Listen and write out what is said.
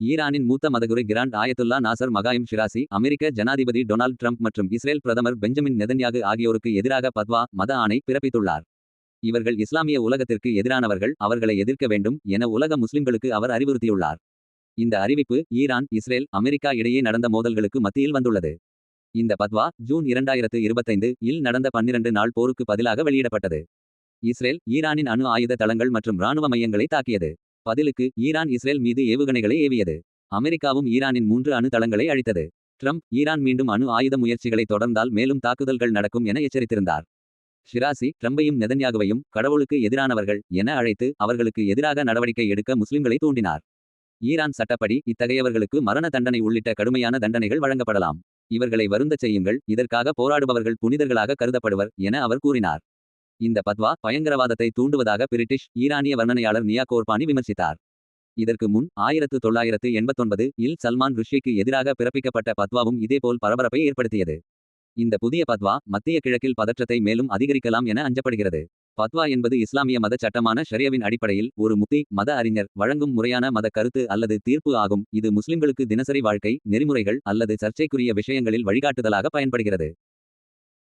ஈரானின் மூத்த மதகுரு grand Ayatullah Nassar மகாயம் Shirazi அமெரிக்க ஜனாதிபதி டொனால்ட் ட்ரம்ப் மற்றும் இஸ்ரேல் பிரதமர் பெஞ்சமின் நெதன்யாகு ஆகியோருக்கு எதிராக பத்வா மத ஆணை பிறப்பித்துள்ளார். இவர்கள் இஸ்லாமிய உலகத்திற்கு எதிரானவர்கள் அவர்களை எதிர்க்க வேண்டும் என உலக முஸ்லிம்களுக்கு அவர் அறிவுறுத்தியுள்ளார். இந்த அறிவிப்பு ஈரான் இஸ்ரேல் அமெரிக்கா இடையே நடந்த மோதல்களுக்கு மத்தியில் வந்துள்ளது. இந்த பத்வா ஜூன் இரண்டாயிரத்து இருபத்தைந்து இல் நடந்த பன்னிரண்டு நாள் போருக்கு பதிலாக வெளியிடப்பட்டது. இஸ்ரேல் ஈரானின் அணு ஆயுத தளங்கள் மற்றும் இராணுவ மையங்களை தாக்கியது. பதிலுக்கு ஈரான் இஸ்ரேல் மீது ஏவுகணைகளை ஏவியது. அமெரிக்காவும் ஈரானின் மூன்று அணு தளங்களை அழித்தது. ட்ரம்ப் ஈரான் மீண்டும் அணு ஆயுத முயற்சிகளை தொடர்ந்தால் மேலும் தாக்குதல்கள் நடக்கும் என எச்சரித்திருந்தார். ஷிராசி ட்ரம்பையும் நெதன்யாகுவையும் கடவுளுக்கு எதிரானவர்கள் என அழைத்து அவர்களுக்கு எதிராக நடவடிக்கை எடுக்க முஸ்லிம்களை தூண்டினார். ஈரான் சட்டப்படி இத்தகையவர்களுக்கு மரண தண்டனை உள்ளிட்ட கடுமையான தண்டனைகள் வழங்கப்படலாம். இவர்களை வருந்தச் செய்யுங்கள் இதற்காக போராடுபவர்கள் புனிதர்களாக கருதப்படுவர் என அவர் கூறினார். இந்த பத்வா பயங்கரவாதத்தை தூண்டுவதாக பிரிட்டிஷ் ஈரானிய வர்ணனையாளர் நியா கோர்பானி விமர்சித்தார். இதற்கு முன் ஆயிரத்து தொள்ளாயிரத்து எண்பத்தொன்பது இல் சல்மான் ருஷ்டிக்கு எதிராக பிறப்பிக்கப்பட்ட பத்வாவும் இதேபோல் பரபரப்பை ஏற்படுத்தியது. இந்த புதிய பத்வா மத்திய கிழக்கில் பதற்றத்தை மேலும் அதிகரிக்கலாம் என அஞ்சப்படுகிறது. பத்வா என்பது இஸ்லாமிய மத சட்டமான ஷரியவின் அடிப்படையில் ஒரு முக்தி மத அறிஞர் வழங்கும் முறையான மத கருத்து அல்லது தீர்ப்பு ஆகும். இது முஸ்லிம்களுக்கு தினசரி வாழ்க்கை நெறிமுறைகள் அல்லது சர்ச்சைக்குரிய விஷயங்களில் வழிகாட்டுதலாக பயன்படுகிறது.